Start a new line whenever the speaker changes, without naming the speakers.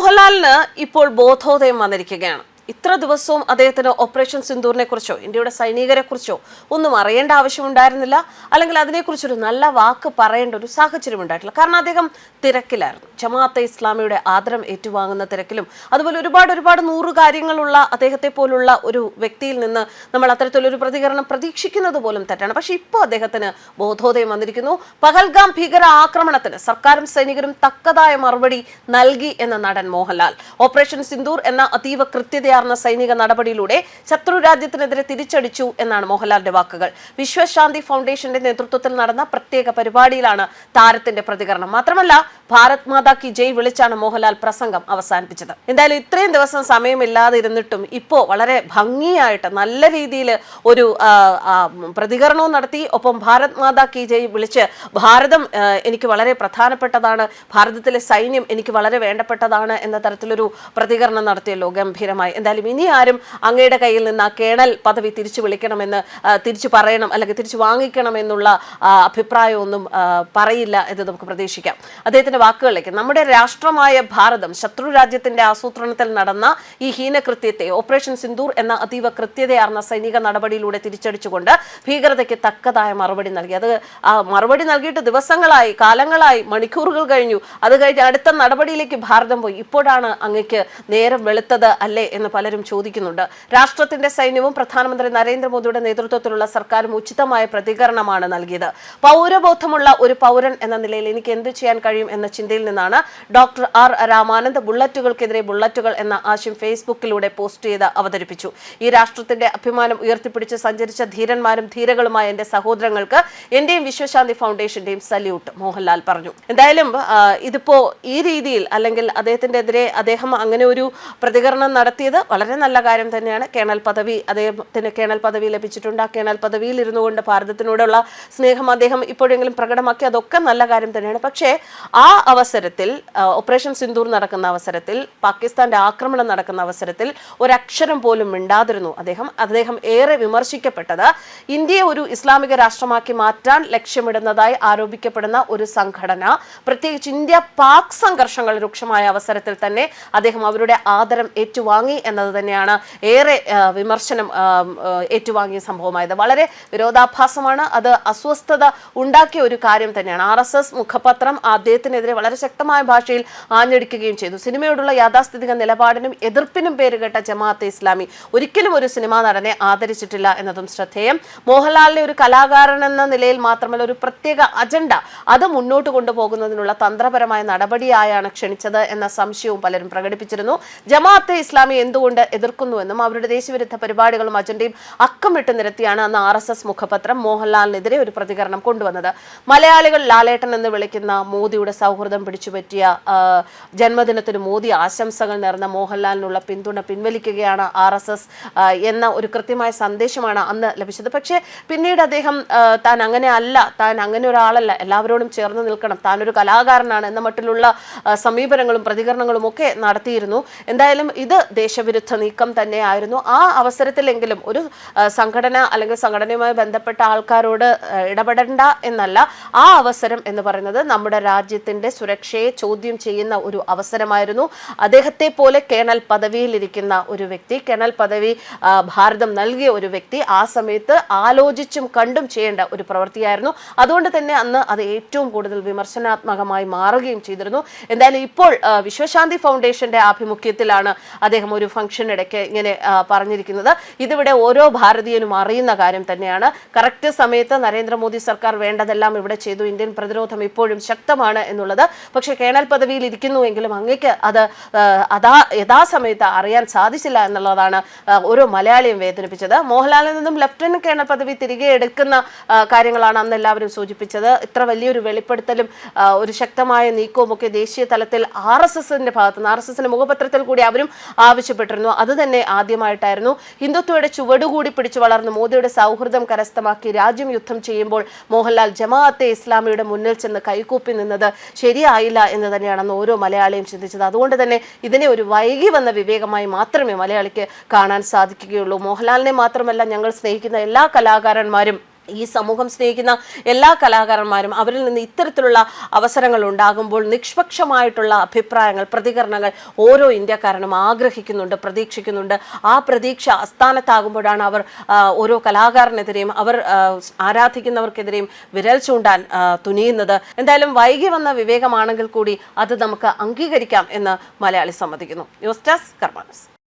മോഹൻലാലിന് ഇപ്പോൾ ബോധോദയം വന്നിരിക്കുകയാണ്. ഇത്ര ദിവസവും അദ്ദേഹത്തിന് ഓപ്പറേഷൻ സിന്ദൂറിനെ കുറിച്ചോ ഇന്ത്യയുടെ സൈനികരെ കുറിച്ചോ ഒന്നും അറിയേണ്ട ആവശ്യമുണ്ടായിരുന്നില്ല. അല്ലെങ്കിൽ അതിനെക്കുറിച്ചൊരു നല്ല വാക്ക് പറയേണ്ട ഒരു സാഹചര്യം ഉണ്ടായിട്ടില്ല. കാരണം അദ്ദേഹം തിരക്കിലായിരുന്നു. ജമാഅത്തെ ഇസ്ലാമിയുടെ ആദരം ഏറ്റുവാങ്ങുന്ന തിരക്കിലും അതുപോലെ ഒരുപാട് ഒരുപാട് നൂറ് കാര്യങ്ങളുള്ള അദ്ദേഹത്തെ പോലുള്ള ഒരു വ്യക്തിയിൽ നിന്ന് നമ്മൾ അത്തരത്തിലൊരു പ്രതികരണം പ്രതീക്ഷിക്കുന്നത് പോലും തെറ്റാണ്. പക്ഷേ ഇപ്പോൾ അദ്ദേഹത്തിന് ബോധോദയം വന്നിരിക്കുന്നു. പഹൽഗാം ഭീകര ആക്രമണത്തിന് സർക്കാരും സൈനികരും തക്കതായ മറുപടി നൽകി എന്ന നടൻ മോഹൻലാൽ. ഓപ്പറേഷൻ സിന്ദൂർ എന്ന അതീവ കൃത്യതയാർന്ന സൈനിക നടപടിയിലൂടെ ശത്രു രാജ്യത്തിനെതിരെ തിരിച്ചടിച്ചു എന്നാണ് മോഹൻലാലിന്റെ വാക്കുകൾ. വിശ്വശാന്തി ഫൗണ്ടേഷന്റെ നേതൃത്വത്തിൽ നടന്ന പ്രത്യേക പരിപാടിയിലാണ് താരത്തിന്റെ പ്രതികരണം. മാത്രമല്ല ഭാരത് മാതാ കി ജയ് വിളിച്ചാണ് മോഹൻലാൽ പ്രസംഗം അവസാനിപ്പിച്ചത്. എന്തായാലും ഇത്രയും ദിവസം സമയമില്ലാതെ ഇരുന്നിട്ടും ഇപ്പോ വളരെ ഭംഗിയായിട്ട് നല്ല രീതിയിൽ ഒരു പ്രതികരണവും നടത്തി. ഒപ്പം ഭാരത് മാതാ കി ജയ് വിളിച്ച് ഭാരതം എനിക്ക് വളരെ പ്രധാനപ്പെട്ടതാണ്. ഭാരതത്തിലെ സൈന്യം എനിക്ക് വളരെ വേണ്ടപ്പെട്ടതാണ് എന്ന തരത്തിലൊരു പ്രതികരണം നടത്തിയല്ലോ ഗംഭീരമായി. എന്തായാലും ഇനി ആരും അങ്ങയുടെ കയ്യിൽ നിന്ന് ആ കേണൽ പദവി തിരിച്ചു വിളിക്കണമെന്ന് തിരിച്ചു പറയണം അല്ലെങ്കിൽ തിരിച്ചു വാങ്ങിക്കണം എന്നുള്ള അഭിപ്രായമൊന്നും പറയില്ല എന്ന് നമുക്ക് പ്രതീക്ഷിക്കാം. അദ്ദേഹത്തിന്റെ വാക്കുകളിലേക്ക് നമ്മുടെ രാഷ്ട്രമായ ഭാരതം ശത്രു രാജ്യത്തിന്റെ ആസൂത്രണത്തിൽ നടന്ന ഈ ഹീനകൃത്യത്തെ ഓപ്പറേഷൻ സിന്ദൂർ എന്ന അതീവ കൃത്യതയാർന്ന സൈനിക നടപടിയിലൂടെ തിരിച്ചടിച്ചുകൊണ്ട് ഭീകരതയ്ക്ക് തക്കതായ മറുപടി നൽകി. അത് ആ മറുപടി നൽകിയിട്ട് ദിവസങ്ങളായി കാലങ്ങളായി മണിക്കൂറുകൾ കഴിഞ്ഞു. അത് കഴിഞ്ഞ് അടുത്ത നടപടിയിലേക്ക് ഭാരതം പോയി. ഇപ്പോഴാണ് അങ്ങക്ക് നേരം വെളുത്തത് അല്ലേ എന്ന് പലരും ചോദിക്കുന്നുണ്ട്. രാഷ്ട്രത്തിന്റെ സൈന്യവും പ്രധാനമന്ത്രി നരേന്ദ്രമോദിയുടെ നേതൃത്വത്തിലുള്ള സർക്കാരും ഉചിതമായ പ്രതികരണമാണ് നൽകിയത്. പൗരബോധമുള്ള ഒരു പൗരൻ എന്ന നിലയിൽ എനിക്ക് എന്ത് ചെയ്യാൻ കഴിയും എന്ന ചിന്തയിൽ നിന്നാണ് ഡോക്ടർ ആർ രാമാനന്ദ് ബുള്ളറ്റുകൾക്കെതിരെ ബുള്ളറ്റുകൾ എന്ന ആശയം ഫേസ്ബുക്കിലൂടെ പോസ്റ്റ് ചെയ്ത് അവതരിപ്പിച്ചു. ഈ രാഷ്ട്രത്തിന്റെ അഭിമാനം ഉയർത്തിപ്പിടിച്ച് സഞ്ചരിച്ച ധീരന്മാരും ധീരകളുമായ എന്റെ സഹോദരങ്ങൾക്ക് എന്റെയും വിശ്വശാന്തി ഫൗണ്ടേഷന്റെയും സല്യൂട്ട് മോഹൻലാൽ പറഞ്ഞു. എന്തായാലും ഇതിപ്പോ ഈ രീതിയിൽ അല്ലെങ്കിൽ അദ്ദേഹത്തിന്റെ എതിരെ അദ്ദേഹം അങ്ങനെ ഒരു പ്രതികരണം നടത്തിയത് വളരെ നല്ല കാര്യം തന്നെയാണ്. കേണൽ പദവി അദ്ദേഹത്തിന് കേണൽ പദവി ലഭിച്ചിട്ടുണ്ട്. ആ കേണൽ പദവിയിൽ ഇരുന്നു കൊണ്ട് ഭാരതത്തിനോടുള്ള സ്നേഹം അദ്ദേഹം ഇപ്പോഴെങ്കിലും പ്രകടമാക്കി. അതൊക്കെ നല്ല കാര്യം തന്നെയാണ്. പക്ഷേ ആ അവസരത്തിൽ ഓപ്പറേഷൻ സിന്ദൂർ നടക്കുന്ന അവസരത്തിൽ പാകിസ്ഥാന്റെ ആക്രമണം നടക്കുന്ന അവസരത്തിൽ ഒരക്ഷരം പോലും മിണ്ടാതിരുന്നു അദ്ദേഹം. അദ്ദേഹം ഏറെ വിമർശിക്കപ്പെട്ടത് ഇന്ത്യയെ ഒരു ഇസ്ലാമിക രാഷ്ട്രമാക്കി മാറ്റാൻ ലക്ഷ്യമിടുന്നതായി ആരോപിക്കപ്പെടുന്ന ഒരു സംഘടന പ്രത്യേകിച്ച് ഇന്ത്യ പാക് സംഘർഷങ്ങൾ രൂക്ഷമായ അവസരത്തിൽ തന്നെ അദ്ദേഹം അവരുടെ ആദരം ഏറ്റുവാങ്ങി എന്നത് തന്നെയാണ് ഏറെ വിമർശനം ഏറ്റുവാങ്ങിയ സംഭവമായത്. വളരെ വിരോധാഭാസമാണ്. അത് അസ്വസ്ഥത ഉണ്ടാക്കിയ ഒരു കാര്യം തന്നെയാണ്. ആർ എസ് എസ് മുഖപത്രം അദ്ദേഹത്തിനെതിരെ വളരെ ശക്തമായ ഭാഷയിൽ ആഞ്ഞടിക്കുകയും ചെയ്തു. സിനിമയോടുള്ള യാഥാസ്ഥിതിക നിലപാടിനും എതിർപ്പിനും പേരുകേട്ട ജമാഅത്തെ ഇസ്ലാമി ഒരിക്കലും ഒരു സിനിമാ നടനെ ആദരിച്ചിട്ടില്ല എന്നതും ശ്രദ്ധേയം. മോഹൻലാലിനെ ഒരു കലാകാരൻ എന്ന നിലയിൽ മാത്രമല്ല ഒരു പ്രത്യേക അജണ്ട അത് മുന്നോട്ട് കൊണ്ടുപോകുന്നതിനുള്ള തന്ത്രപരമായ നടപടിയായാണ് ക്ഷണിച്ചത് എന്ന സംശയവും പലരും പ്രകടിപ്പിച്ചിരുന്നു. ജമാഅത്തെ ഇസ്ലാമി എന്തുകൊണ്ട് എതിർക്കുന്നുവെന്നും അവരുടെ ദേശവിരുദ്ധ പരിപാടികളും അജണ്ടയും അക്കമിട്ട് നിരത്തിയാണ് അന്ന് ആർ എസ് എസ് മുഖപത്രം മോഹൻലാലിനെതിരെ ഒരു പ്രതികരണം കൊണ്ടുവന്നത്. മലയാളികൾ ലാലേട്ടൻ എന്ന് വിളിക്കുന്ന മോദിയുടെ സൗഹൃദം പിടിച്ചുപറ്റിയ ജന്മദിനത്തിന് മോദി ആശംസകൾ നേർന്ന മോഹൻലാലിനുള്ള പിന്തുണ പിൻവലിക്കുകയാണ് ആർ എസ് എസ് എന്ന ഒരു കൃത്യമായ സന്ദേശമാണ് അന്ന് ലഭിച്ചത്. പക്ഷേ പിന്നീട് അദ്ദേഹം താൻ അങ്ങനെ അല്ല താൻ അങ്ങനെ ഒരാളല്ല എല്ലാവരോടും ചേർന്ന് നിൽക്കണം താനൊരു കലാകാരനാണ് എന്ന മട്ടിലുള്ള സമീപനങ്ങളും പ്രതികരണങ്ങളും ഒക്കെ നടത്തിയിരുന്നു. എന്തായാലും ഇത് ദേശവിരുദ്ധ നീക്കം തന്നെയായിരുന്നു. ആ അവസരത്തിലെങ്കിലും ഒരു സംഘടന അല്ലെങ്കിൽ സംഘടനയുമായി ബന്ധപ്പെട്ട ആൾക്കാരോട് ഇടപെടേണ്ട എന്നല്ല. ആ അവസരം എന്ന് പറയുന്നത് നമ്മുടെ രാജ്യത്തിന്റെ സുരക്ഷയെ ചോദ്യം ചെയ്യുന്ന ഒരു അവസരമായിരുന്നു. അദ്ദേഹത്തെ പോലെ കേണൽ പദവിയിലിരിക്കുന്ന ഒരു വ്യക്തി കേണൽ പദവി ഭാരതം നൽകിയ ഒരു വ്യക്തി ആ സമയത്ത് ആലോചിച്ചും കണ്ടും ചെയ്യേണ്ട ഒരു പ്രവൃത്തിയായിരുന്നു. അതുകൊണ്ട് തന്നെ അന്ന് അത് ഏറ്റവും കൂടുതൽ വിമർശനാത്മകമായി മാറുകയും ചെയ്തിരുന്നു. എന്തായാലും ഇപ്പോൾ വിശ്വശാന്തി ഫൗണ്ടേഷന്റെ ആഭിമുഖ്യത്തിലാണ് അദ്ദേഹം ഒരു ഫംഗ്ഷൻ ഇടയ്ക്ക് ഇങ്ങനെ പറഞ്ഞിരിക്കുന്നത്. ഇതിവിടെ ഓരോ ഭാരതീയനും അറിയുന്ന കാര്യം തന്നെയാണ്. കറക്റ്റ് സമയത്ത് നരേന്ദ്രമോദി സർക്കാർ വേണ്ടതെല്ലാം ഇവിടെ ചെയ്തു. ഇന്ത്യൻ പ്രതിരോധം ഇപ്പോഴും ശക്തമാണ് എന്നുള്ളത്. പക്ഷേ കേണൽ പദവിയിൽ ഇരിക്കുന്നുവെങ്കിലും അങ്ങേക്ക് അത് അതാ യഥാസമയത്ത് അറിയാൻ സാധിച്ചില്ല എന്നുള്ളതാണ് ഓരോ മലയാളിയും വേദനിപ്പിച്ചത്. മോഹൻലാലിൽ നിന്നും ലഫ്റ്റനന്റ് കേണൽ പദവി തിരികെ എടുക്കുന്ന കാര്യങ്ങളാണ് അന്ന് എല്ലാവരും സൂചിപ്പിച്ചത്. ഇത്ര വലിയൊരു വെളിപ്പെടുത്തലും ഒരു ശക്തമായ നീക്കവും ഒക്കെ ദേശീയ തലത്തിൽ ആർ എസ് എസിന്റെ ഭാഗത്തുനിന്ന് ആർ എസ് എസിന്റെ മുഖപത്രത്തിൽ കൂടി അവരും ആവശ്യപ്പെട്ടിരുന്നു അത് തന്നെ ആദ്യമായിട്ടായിരുന്നു. ഹിന്ദുത്വയുടെ ചുവടുകൂടി പിടിച്ചു വളർന്ന് മോദിയുടെ സൗഹൃദം കരസ്ഥമാക്കി രാജ്യം യുദ്ധം ചെയ്യുമ്പോൾ മോഹൻലാൽ ജമാഅത്തെ ഇസ്ലാമിയുടെ മുന്നിൽ ചെന്ന് കൈകൂപ്പി നിന്നത് ശരിയായില്ല എന്ന് തന്നെയാണെന്ന് ഓരോ മലയാളിയും ചിന്തിച്ചത്. അതുകൊണ്ട് തന്നെ ഇതിനെ ഒരു വൈകി വന്ന വിവേകമായി മാത്രമേ മലയാളിക്ക് കാണാൻ സാധിക്കുകയുള്ളൂ. മോഹൻലാലിനെ മാത്രമല്ല ഞങ്ങൾ സ്നേഹിക്കുന്ന എല്ലാ കലാകാരന്മാരും ഈ സമൂഹം സ്നേഹിക്കുന്ന എല്ലാ കലാകാരന്മാരും അവരിൽ നിന്ന് ഇത്തരത്തിലുള്ള അവസരങ്ങൾ ഉണ്ടാകുമ്പോൾ നിഷ്പക്ഷമായിട്ടുള്ള അഭിപ്രായങ്ങൾ പ്രതികരണങ്ങൾ ഓരോ ഇന്ത്യക്കാരനും ആഗ്രഹിക്കുന്നുണ്ട് പ്രതീക്ഷിക്കുന്നുണ്ട്. ആ പ്രതീക്ഷ അസ്ഥാനത്താകുമ്പോഴാണ് അവർ ഓരോ കലാകാരനെതിരെയും അവർ ആരാധിക്കുന്നവർക്കെതിരെയും വിരൽ ചൂണ്ടാൻ തുനിയുന്നത്. എന്തായാലും വൈകി വന്ന വിവേകമാണെങ്കിൽ കൂടി അത് നമുക്ക് അംഗീകരിക്കാം എന്ന് മലയാളി സമ്മതിക്കുന്നു. News desk കർമാനസ്